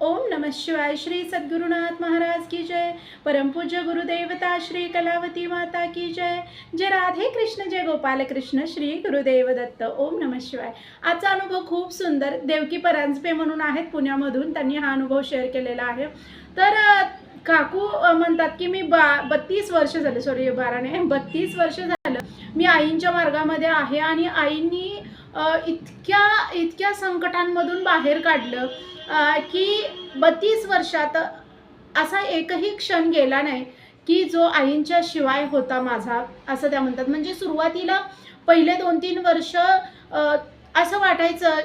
ओम नमः शिवाय श्री सद्गुरुनाथ महाराज की जय। परमपूज्य गुरुदेवता श्री कलावती माता की जय। जय राधे कृष्ण जय गोपाल कृष्ण श्री गुरुदेव दत्त ओम नमः शिवाय। आजचा अनुभव खूप सुंदर देवकी परांजपे म्हणून आहेत पुण्यामधून त्यांनी हा अनुभव शेअर केलेला आहे. तर काकू म्हणतात की मी बा बत्तीस वर्ष झाले सॉरी बाराने बत्तीस वर्ष झालं. मी आईंच्या मार्गामध्ये आहे आणि आईंनी इतक्या इतक्या संकटांमधून बाहेर काढलं. की बत्तीस वर्षात असा एकही क्षण गेला नाही की जो आईंच्या शिवाय होता माझा असं त्या म्हणतात. म्हणजे सुरुवातीला पहिले दोन तीन वर्ष असं वाटायचं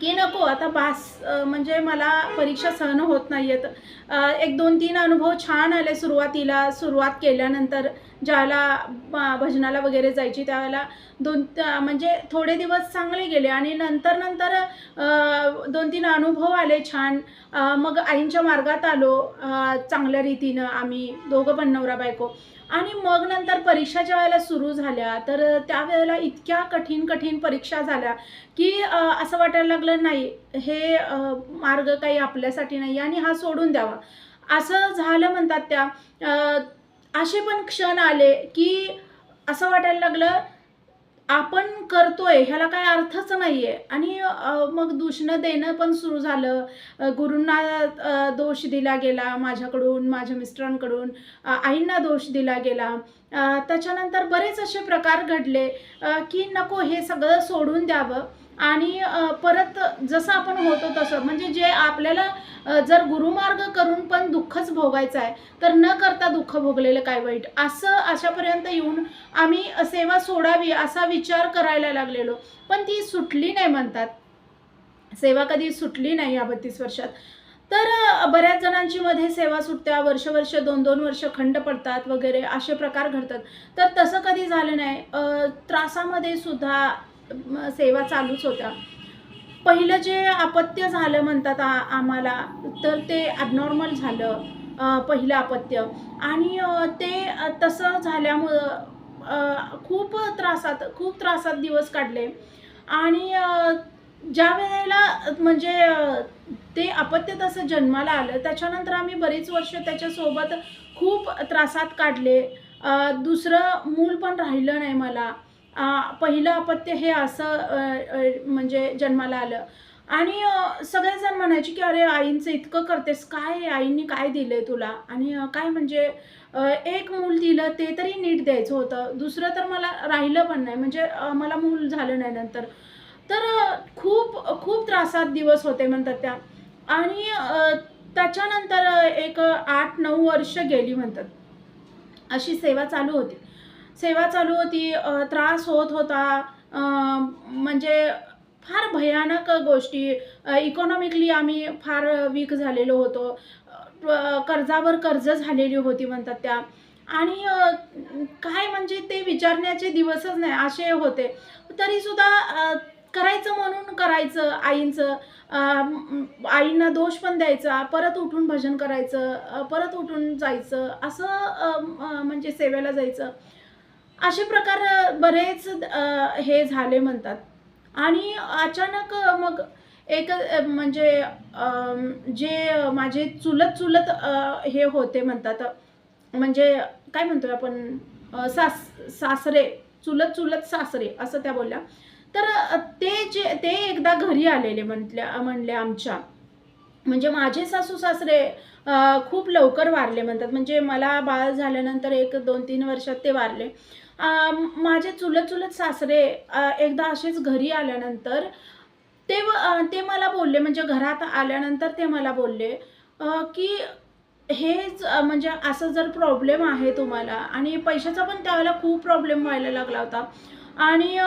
की नको. आता बास म्हणजे मला परीक्षा सहन होत नाही आहेत एक दोन तीन अनुभव छान आले सुरुवातीला. सुरुवात केल्यानंतर ज्याला भजनाला वगैरे जायची त्यावेळेला दोन म्हणजे थोडे दिवस चांगले गेले आणि नंतर नंतर दोन तीन अनुभव आले छान. मग आईंच्या मार्गात आलो. चांगल्या रीतीनं आम्ही दोघं पण नवरा बायको. आणि मग नंतर परीक्षा ज्या वेळेला सुरू झाल्या तर त्यावेळेला इतक्या कठीण कठीण परीक्षा झाल्या की असं वाटायला लागलं नाही हे मार्ग काही आपल्यासाठी नाही आणि हा सोडून द्यावा. असं झालं म्हणतात त्या असे पण क्षण आले की असं वाटायला लागलं आपण करतोय ह्याला काय अर्थच नाही आहे आणि मग दूषणं देणं पण सुरू झालं. गुरूंना दोष दिला गेला माझ्याकडून माझ्या मिस्टरांकडून. आईंना दोष दिला गेला. त्याच्यानंतर बरेच असे प्रकार घडले. की नको हे सगळं सोडून द्यावं. आणि परत जसं आपण होतो तसं. म्हणजे जे आपल्याला जर गुरुमार्ग करून पण दुःखच भोगायचं आहे तर न करता दुःख भोगलेलं काय वाईट? असं अशापर्यंत येऊन आम्ही सेवा सोडावी असा विचार करायला लागलेलो. पण ती सुटली नाही म्हणतात. सेवा कधी सुटली नाही या बत्तीस वर्षात. तर बऱ्याच जणांची मध्ये सेवा सुटत्या वर्ष वर्ष दोन दोन वर्ष खंड पडतात वगैरे असे प्रकार घडतात. तर तसं कधी झालं नाही. त्रासामध्ये सुद्धा सेवा चालूच होत्या. पहिलं जे अपत्य झालं म्हणतात आ आम्हाला तर ते ॲबनॉर्मल झालं पहिलं अपत्य. आणि ते तसं झाल्यामुळं खूप त्रासात खूप त्रासात दिवस काढले. आणि ज्या वेळेला म्हणजे ते अपत्य तसं जन्माला आलं त्याच्यानंतर आम्ही बरीच वर्ष त्याच्यासोबत खूप त्रासात काढले. दुसरं मूल पण राहिलं नाही मला. पहिलं अपत्य हे असं म्हणजे जन्माला आलं. आणि सगळेजण म्हणायचे की अरे आईंचं इतकं करतेस काय आईंनी काय दिलंय तुला? आणि काय म्हणजे एक मूल दिलं ते तरी नीट द्यायचं होतं. दुसरं तर मला राहिलं पण नाही. म्हणजे मला मूल झालं नाही नंतर. तर खूप खूप त्रासात दिवस होते म्हणतात त्या. आणि त्याच्यानंतर एक आठ नऊ वर्ष गेली म्हणतात. अशी सेवा चालू होती. सेवा चालू होती त्रास होत होता म्हणजे फार भयानक गोष्टी. इकॉनॉमिकली आम्ही फार वीक झालेलो होतो. कर्जावर कर्ज झालेली होती म्हणतात त्या. आणि काय म्हणजे ते विचारण्याचे दिवसच नाही असे होते. तरीसुद्धा करायचं म्हणून करायचं आईंचं. आईंना दोष पण द्यायचा परत उठून भजन करायचं परत उठून जायचं असं म्हणजे सेवेला जायचं. असे प्रकार बरेच हे झाले म्हणतात. आणि अचानक मग एक म्हणजे जे माझे चुलत चुलत हे होते म्हणतात. म्हणजे काय म्हणतोय आपण? सास सासरे चुलत चुलत सासरे असं त्या बोलल्या. तर ते जे ते एकदा घरी आलेले म्हटल्या म्हणले आमच्या. म्हणजे माझे सासू सासरे खूप लवकर वारले म्हणतात. म्हणजे मला बाळ झाल्यानंतर एक दोन तीन वर्षात ते वारले. माझे चुलत चुलत सासरे एकदा असेच घरी आल्यानंतर ते व- ते मला बोलले म्हणजे घरात आल्यानंतर ते मला बोलले की हेच म्हणजे असं जर प्रॉब्लेम आहे तुम्हाला आणि पैशाचा पण त्यावेळेला खूप प्रॉब्लेम व्हायला लागला होता आणि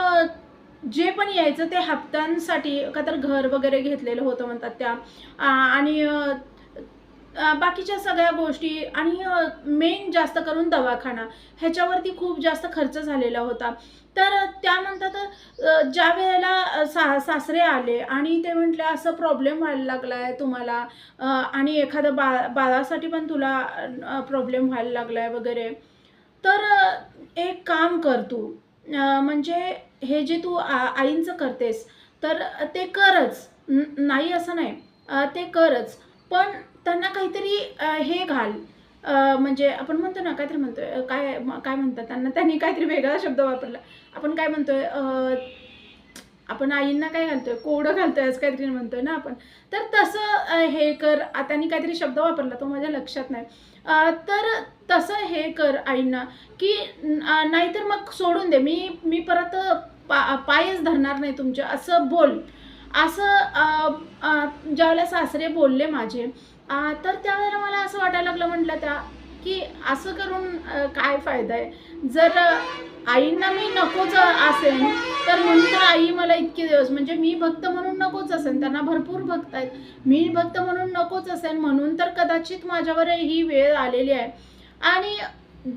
जे पण यायचं ते हप्त्यांसाठी का तर घर वगैरे घेतलेलं होतं म्हणतात त्या आणि बाकीच्या सगळ्या गोष्टी आणि मेन जास्त करून दवाखाना ह्याच्यावरती खूप जास्त खर्च झालेला होता. तर त्या म्हणतात ज्या वेळेला सा सासरे आले आणि ते म्हटले असं प्रॉब्लेम व्हायला लागला आहे तुम्हाला आणि एखादं बा बाळासाठी पण तुला प्रॉब्लेम व्हायला लागला आहे वगैरे तर एक काम कर तू. म्हणजे हे जे तू आ आईंचं करतेस तर ते करच. नाही असं नाही. ते करच. पण त्यांना काहीतरी हे घाल. म्हणजे आपण म्हणतो ना काहीतरी म्हणतोय काय म- काय म्हणतात त्यांना त्यांनी काहीतरी वेगळा शब्द वापरला. आपण काय म्हणतोय आपण आईंना काय घालतोय कोडं घालतोय असं काहीतरी म्हणतोय ना आपण. तर तसं हे कर आतानी त्यांनी काहीतरी शब्द वापरला तो माझ्या लक्षात नाही. तर तसं हे कर आईंना की नाहीतर मग सोडून दे. मी मी परत पा पायच धरणार नाही तुमच्या असं बोल. असं ज्यावेळेला सासरे बोलले माझे तर त्यावेळेला मला असं वाटायला लागलं म्हटलं त्या की असं करून काय फायदा आहे? जर आईंना मी नकोच असेन तर म्हणून तर आई मला इतके दिवस म्हणजे मी भक्त म्हणून नकोच असेन त्यांना भरपूर भक्त आहेत. मी भक्त म्हणून नकोच असेन म्हणून तर कदाचित माझ्यावर ही वेळ आलेली आहे. आणि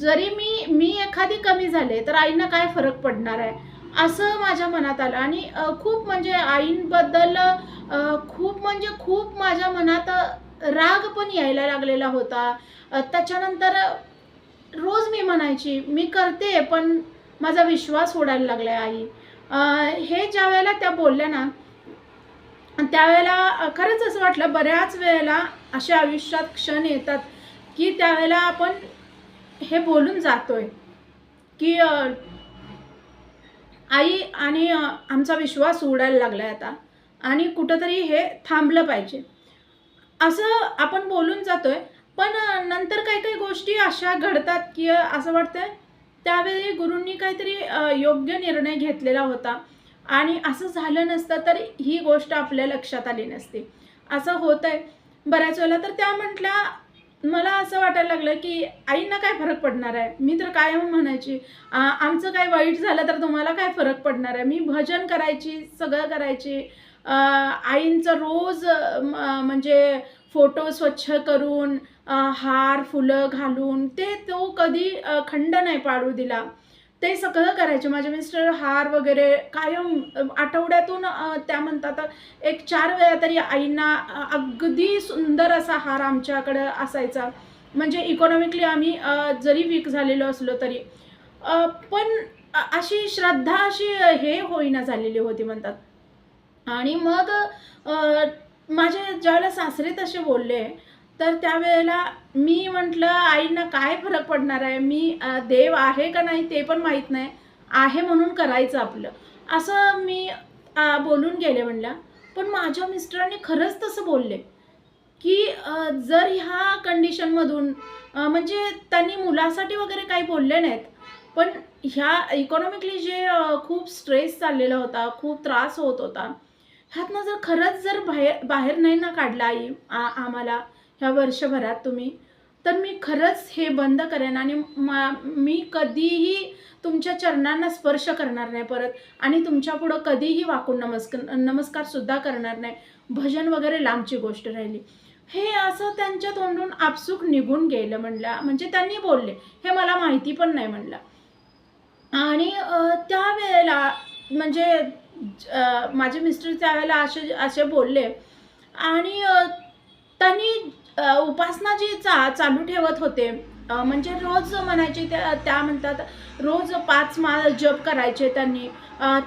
जरी मी मी एखादी कमी झाले तर आईंना काय फरक पडणार आहे? असं माझ्या मनात आलं. आणि खूप म्हणजे आईंबद्दल खूप म्हणजे खूप माझ्या मनात राग पण यायला लागलेला होता. त्याच्यानंतर रोज मी म्हणायची मी करते पण माझा विश्वास उडायला लागलाय आई. हे ज्या वेळेला त्या बोलल्या ना त्यावेळेला खरंच असं वाटलं बऱ्याच वेळेला असे आयुष्यात क्षण येतात की त्यावेळेला आपण हे बोलून जातोय. की आई आणि आमचा विश्वास उडायला लागलाय आता. आणि कुठंतरी हे थांबलं पाहिजे. असं आपण बोलून जातो आहे पण नंतर काही काही गोष्टी अशा घडतात की असं असं आहे त्यावेळी गुरूंनी काहीतरी योग्य निर्णय घेतलेला होता. आणि असं झालं नसतं तर ही गोष्ट आपल्या लक्षात आली नसती. असं होत आहे बऱ्याच वेळेला तर त्या म्हटल्या मला असं वाटायला लागलं की आईंना काय फरक पडणार आहे? मी तर कायम म्हणायची आमचं काय वाईट झालं तर तुम्हाला काय फरक पडणार आहे? मी भजन करायची सगळं करायची. आईंचं रोज म्हणजे फोटो स्वच्छ करून हार फुलं घालून ते तो कधी खंड नाही पाडू दिला. ते सगळं करायचे. माझे मिस्टर हार वगैरे कायम आठवड्यातून त्या म्हणतात एक चार वेळा तरी आईंना अगदी सुंदर असा हार आमच्याकडं असायचा. म्हणजे इकॉनॉमिकली आम्ही जरी वीक झालेलो असलो तरी. पण अशी श्रद्धा अशी हे होईना झालेली होती म्हणतात. आणि मग माझे ज्यावेळेला सासरे तसे बोलले तर त्यावेळेला मी म्हटलं आईंना काय फरक पडणार आहे? मी देव आहे का नाही ते पण माहीत नाही. आहे म्हणून करायचं आपलं. असं मी बोलून गेले म्हणलं पण माझ्या मिस्टरांनी खरंच तसं बोलले की जर ह्या कंडिशनमधून म्हणजे त्यांनी मुलासाठी वगैरे काही बोलले नाहीत पण ह्या इकॉनॉमिकली जे खूप स्ट्रेस चाललेला होता खूप त्रास होत होता ह्यातनं जर खरंच जर बाहेर बाहेर नाही ना काढला आई आ आम्हाला ह्या वर्षभरात तुम्ही. तर मी खरंच हे बंद करेन आणि मा मी कधीही तुमच्या चरणांना स्पर्श करणार नाही परत आणि तुमच्या पुढं कधीही वाकून नमस्कार नमस्कारसुद्धा करणार नाही. भजन वगैरे लांबची गोष्ट राहिली. हे असं त्यांच्या तोंडून आपसूक निघून गेलं म्हणलं म्हणजे त्यांनी बोलले. हे मला माहिती पण नाही म्हणलं. आणि त्यावेळेला म्हणजे माझे मिस्टर त्यावेळेला असे असे बोलले. आणि त्यांनी उपासना जी चा चालू ठेवत होते म्हणजे रोज म्हणायचे त्या त्या म्हणतात रोज पाच माळ जप करायचे त्यांनी.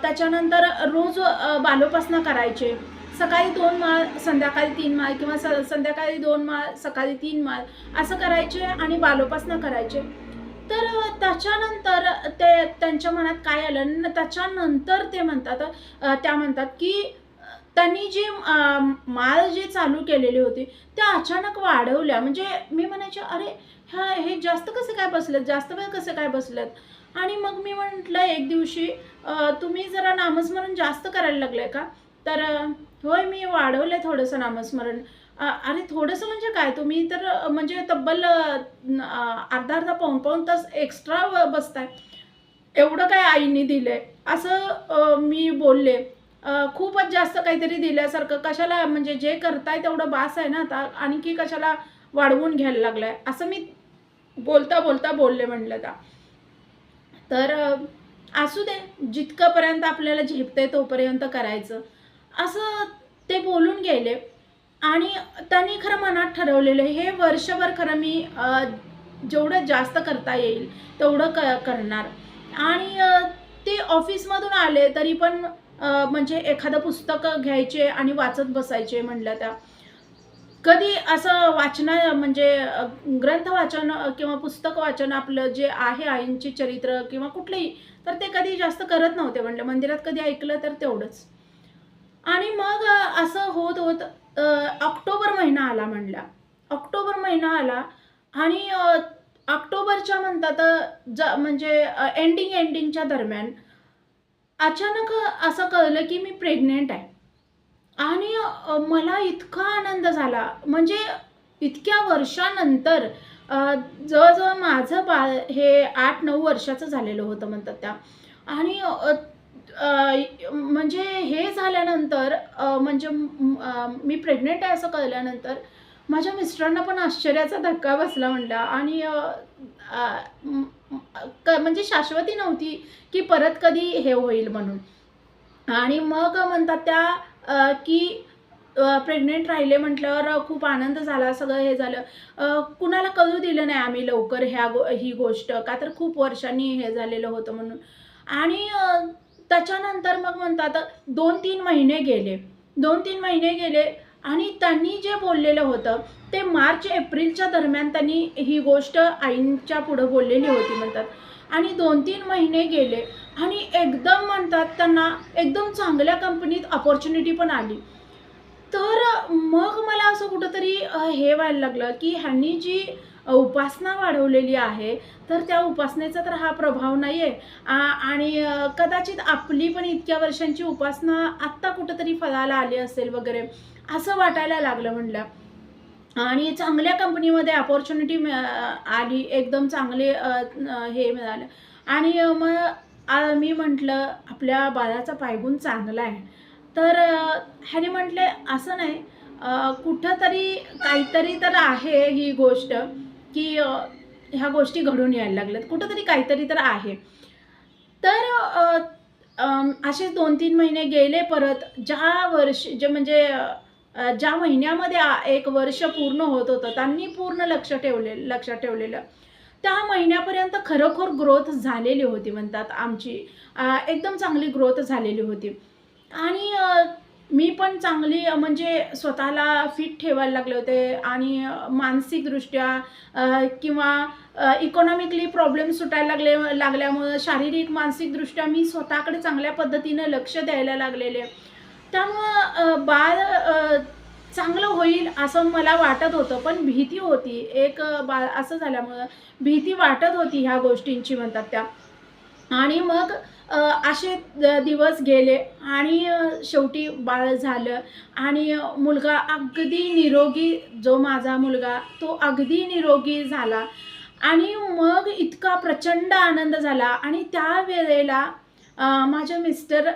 त्याच्यानंतर रोज बालोपासना करायचे. सकाळी दोन माळ संध्याकाळी तीन माळ किंवा स संध्याकाळी दोन माळ सकाळी तीन माळ असं करायचे आणि बालोपासना करायचे. तर त्याच्यानंतर ते त्यांच्या मनात काय आलं? त्याच्यानंतर ते म्हणतात त्या म्हणतात की त्यांनी जी माल जे जी चालू केलेली होती त्या अचानक वाढवल्या. म्हणजे मी म्हणायचे अरे ह्या हे जास्त कसे काय बसलेत? जास्त वेळ कसे काय बसलेत? आणि मग मी म्हटलं एक दिवशी तुम्ही जरा नामस्मरण जास्त करायला लागले का? तर होय मी वाढवले थोडंसं नामस्मरण. अरे थोडंसं म्हणजे काय? तुम्ही तर म्हणजे तब्बल अर्धा अर्धा पाऊन पाऊण तास एक्स्ट्रा बसताय. एवढं काय आईने दिलंय? असं मी बोलले. खूपच जास्त काहीतरी दिल्यासारखं कशाला म्हणजे जे करताय तेवढं बास आहे ना आता आणखी कशाला वाढवून घ्यायला लागलाय? असं मी बोलता बोलता बोलले म्हणलं का तर असू दे जितकंपर्यंत आपल्याला झेपतंय तोपर्यंत करायचं. असं ते बोलून गेले. आणि त्यांनी खरं मनात ठरवलेलं हे वर्षभर खरं मी जेवढं जास्त करता येईल तेवढं क करणार. आणि ते ऑफिसमधून आले तरी पण म्हणजे एखादं पुस्तक घ्यायचे आणि वाचत बसायचे म्हणलं त्या. कधी असं वाचना म्हणजे ग्रंथ वाचन किंवा पुस्तक वाचन आपलं जे आहे आईंची चरित्र किंवा कुठलेही तर ते कधी जास्त करत नव्हते म्हणलं. मंदिरात कधी ऐकलं तर तेवढंच. आणि मग असं होत होत ऑक्टोबर महिना आला म्हणला. ऑक्टोबर महिना आला आणि ऑक्टोबरच्या म्हणतात ज म्हणजे एंडिंग एंडिंगच्या दरम्यान अचानक असं कळलं की मी प्रेग्नेंट आहे. आणि मला इतका आनंद झाला. म्हणजे इतक्या वर्षानंतर जवळजवळ माझं बाळ हे आठ नऊ वर्षाचं झालेलं होतं म्हणतात त्या. आणि म्हणजे हे झाल्यानंतर म्हणजे मी प्रेग्नेंट आहे असं कळल्यानंतर माझ्या मिस्टरांना पण आश्चर्याचा धक्का बसला म्हणला. आणि क- म्हणजे शाश्वती नव्हती की परत कधी हे होईल म्हणून. आणि मग म्हणतात त्या की प्रेग्नेंट राहिले म्हटल्यावर खूप आनंद झाला सगळं हे झालं. कुणाला कळू दिलं नाही आम्ही लवकर ह्या गो ही गोष्ट. का तर खूप वर्षांनी हे झालेलं होतं म्हणून. आणि त्याच्यानंतर मग म्हणतात दोन तीन महिने गेले. दोन तीन महिने गेले. आणि त्यांनी जे बोललेलं होतं ते मार्च एप्रिलच्या दरम्यान त्यांनी ही गोष्ट आईंच्या पुढं बोललेली होती म्हणतात. आणि दोन तीन महिने गेले आणि एकदम म्हणतात त्यांना एकदम चांगल्या कंपनीत अपॉर्च्युनिटी पण आली. तर मग मला असं कुठंतरी हे व्हायला लागलं की ह्यांनी जी उपासना वाढवलेली आहे तर त्या उपासनेचा तर हा प्रभाव नाही आहे आणि कदाचित आपली पण इतक्या वर्षांची उपासना आत्ता कुठंतरी फळाला आली असेल वगैरे असं वाटायला लागलं म्हणलं. आणि चांगल्या कंपनीमध्ये अपॉर्च्युनिटी आली एकदम चांगले हे मिळालं. आणि मग मी म्हटलं आपल्या बाळाचा पायगुण चांगला आहे. तर ह्याने म्हटले असं नाही. कुठंतरी काहीतरी तर आहे ही गोष्ट. की ह्या गोष्टी घडून यायला लागल्यात. कुठंतरी काहीतरी तर आहे. तर असेच असे दोन तीन महिने गेले परत ज्या वर्ष जे म्हणजे ज्या महिन्यामध्ये एक वर्ष पूर्ण होत होतं त्यांनी पूर्ण लक्ष ठेवले लक्ष ठेवलेलं. त्या महिन्यापर्यंत खरोखर ग्रोथ झालेली होती म्हणतात आमची. एकदम चांगली ग्रोथ झालेली होती. आणि मी पण चांगली म्हणजे स्वतःला फिट ठेवायला लागले होते आणि मानसिकदृष्ट्या किंवा इकॉनॉमिकली प्रॉब्लेम सुटायला लागले लागल्यामुळं शारीरिक मानसिकदृष्ट्या मी स्वतःकडे चांगल्या पद्धतीनं लक्ष द्यायला लागलेले. त्यामुळं बाळ चांगलं होईल असं मला वाटत होतं पण भीती होती. एक बा बाळ असं झाल्यामुळं भीती वाटत होती ह्या गोष्टींची म्हणतात त्या. आणि मग असे दिवस गेले आणि शेवटी बाळ झालं आणि मुलगा अगदी निरोगी जो माझा मुलगा तो अगदी निरोगी झाला. आणि मग इतका प्रचंड आनंद झाला आणि त्या वेळेला माझे मिस्टर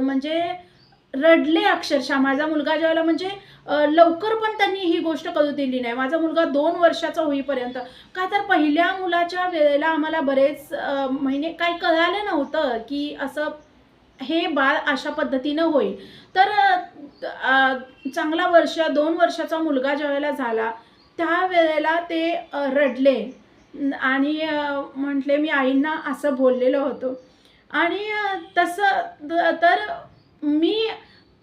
म्हणजे रडले अक्षरशः. माझा मुलगा ज्यावेळेला म्हणजे लवकर पण त्यांनी ही गोष्ट कळू दिली नाही. माझा मुलगा दोन वर्षाचा होईपर्यंत. का तर पहिल्या मुलाच्या वेळेला आम्हाला बरेच महिने काही कळालं नव्हतं की असं हे बाळ अशा पद्धतीनं होईल. तर चांगला वर्ष दोन वर्षाचा मुलगा ज्यावेळेला झाला त्यावेळेला ते रडले. आणि म्हटले मी आईंना असं बोललेलं होतं. आणि तसं तर मी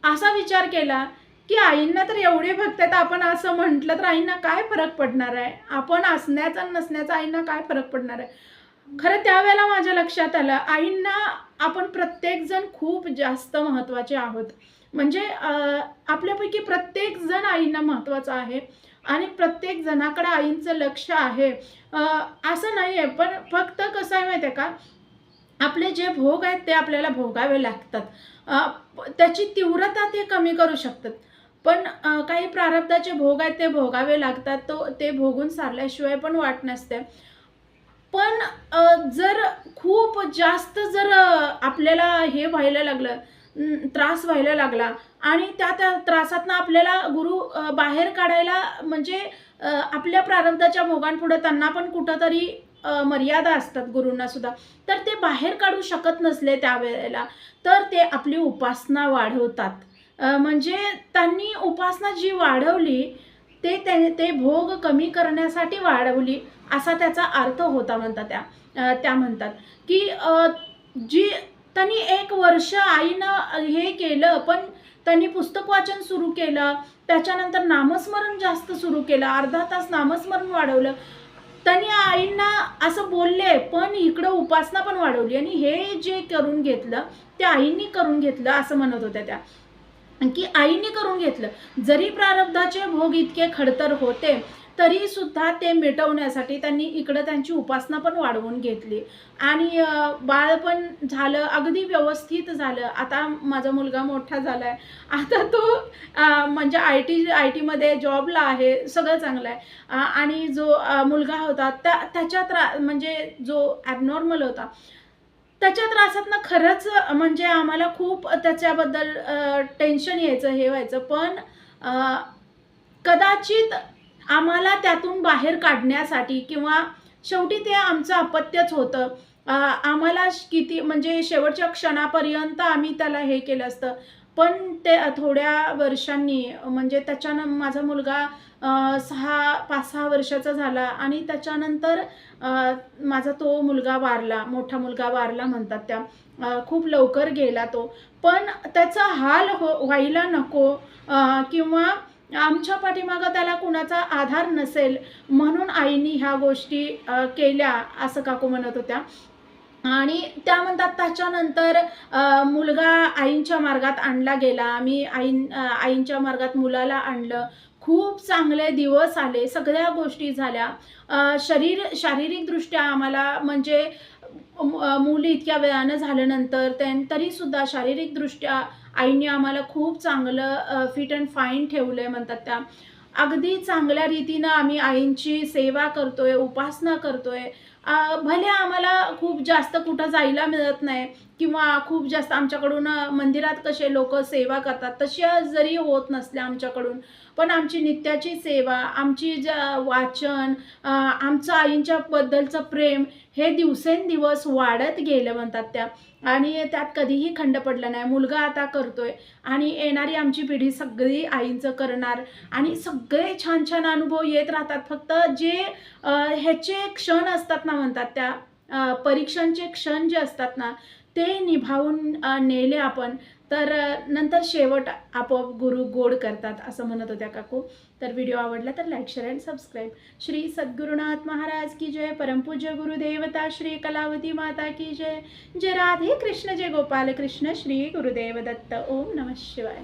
असा विचार केला की आईंना तर एवढे भक्त आहेत आपण असं म्हटलं तर आईंना काय फरक पडणार आहे? आपण असण्याचा नसण्याचा आईंना काय फरक पडणार आहे? खरं त्यावेळेला माझ्या लक्षात आलं आईंना आपण प्रत्येकजण खूप जास्त महत्त्वाचे आहोत. म्हणजे आपल्यापैकी प्रत्येकजण आईंना महत्त्वाचं आहे आणि प्रत्येक जणाकडे आईंचं लक्ष आहे. असं नाही आहे पण फक्त कसं आहे माहिती आहे का? आपले जे भोग आहेत ते आपल्याला भोगावे लागतात. त्याची तीव्रता ते कमी करू शकतात. पण काही प्रारब्धाचे भोग आहेत ते भोगावे लागतात तो ते भोगून सारल्याशिवाय पण वाट नसते. पण जर खूप जास्त जर आपल्याला हे व्हायला लागलं त्रास व्हायला लागला आणि त्या त्या त्रासातनं आपल्याला गुरु बाहेर काढायला म्हणजे आपल्या प्रारब्धाच्या भोगांपुढे त्यांना पण कुठंतरी मर्यादा असतात गुरूंना सुद्धा. तर ते बाहेर काढू शकत नसले त्यावेळेला तर ते आपली उपासना वाढवतात. म्हणजे त्यांनी उपासना जी वाढवली ते त्याने ते भोग कमी करण्यासाठी वाढवली असा त्याचा अर्थ होता म्हणतात त्या त्या म्हणतात. की जी त्यांनी एक वर्ष आईनं हे केलं पण त्यांनी पुस्तक वाचन सुरू केलं त्याच्यानंतर नामस्मरण जास्त सुरू केलं अर्धा तास नामस्मरण वाढवलं त्यांनी आईंना असं बोलले पण इकडं उपासना पण वाढवली. आणि हे जे करून घेतलं ते आईंनी करून घेतलं असं म्हणत होत्या त्या. की आईने करून घेतलं. जरी प्रारब्धाचे भोग इतके खडतर होते तरी सुद्धा ते मिटवण्यासाठी त्यांनी इकडं त्यांची उपासना पण वाढवून घेतली. आणि बाळ पण झालं अगदी व्यवस्थित झालं. आता माझा मुलगा मोठा झाला आहे आता तो म्हणजे आय टी आय टीमध्ये जॉबला आहे सगळं चांगलं आहे. आणि जो मुलगा होता त्या त्याच्या त्रा म्हणजे जो ॲबनॉर्मल होता त्याच्या त्रासातनं खरंच म्हणजे आम्हाला खूप त्याच्याबद्दल टेन्शन यायचं हे व्हायचं. पण कदाचित आम्हाला त्यातून बाहेर काढण्यासाठी किंवा शेवटी ते आमचं अपत्यच होतं. आम्हाला किती म्हणजे शेवटच्या क्षणापर्यंत आम्ही त्याला हे केलं असतं. पण ते थोड्या वर्षांनी म्हणजे त्याच्यानं माझा मुलगा सहा पाच सहा वर्षाचा झाला आणि त्याच्यानंतर माझा तो मुलगा वारला मोठा मुलगा वारला म्हणतात त्या. खूप लवकर गेला तो. पण त्याचा हाल हो व्हायला नको किंवा आमच्या पाठीमागं त्याला कुणाचा आधार नसेल म्हणून आईनी ह्या गोष्टी केल्या असं काकू म्हणत होत्या. आणि त्या म्हणतात त्याच्यानंतर मुलगा आईंच्या मार्गात आणला गेला. आम्ही आईं आईंच्या मार्गात मुलाला आणलं. खूप चांगले दिवस आले. सगळ्या गोष्टी झाल्या. शरीर शारीरिकदृष्ट्या आम्हाला म्हणजे मुली इतक्या वेळानं झाल्यानंतर त्यां तरीसुद्धा शारीरिकदृष्ट्या आईने आम्हाला खूप चांगलं फिट अँड फाईन ठेवलं आहे म्हणतात त्या. अगदी चांगल्या रीतीनं आम्ही आईंची सेवा करतोय उपासना करतोय. भले आम्हाला खूप जास्त कुठं जायला मिळत नाही किंवा खूप जास्त आमच्याकडून मंदिरात कसे लोक सेवा करतात तशा जरी होत नसल्या आमच्याकडून पण आमची नित्याची सेवा आमची ज्या वाचन आमचं आईंच्या बद्दलचं प्रेम हे दिवसेंदिवस वाढत गेलं म्हणतात त्या. आणि त्यात कधीही खंड पडला नाही. मुलगा आता करतोय आणि येणारी आमची पिढी सगळी आईंचं करणार आणि सगळे छान छान अनुभव येत राहतात. फक्त जे ह्याचे क्षण असतात ना म्हणतात त्या परीक्षांचे क्षण जे असतात ना ते निभावून नेले आपण. तर नंतर शेवट आपोआप गुरु गोड करतात असं म्हणत होत्या काकू. तर व्हिडिओ आवडला तर like share and subscribe Shri Sadgurunath Maharaj की जय. परमपूज्य गुरुदेवता श्री कलावती माता की जय. जय राधे कृष्ण जय गोपाल कृष्ण श्री गुरुदेव दत्त. ओम नमः शिवाय.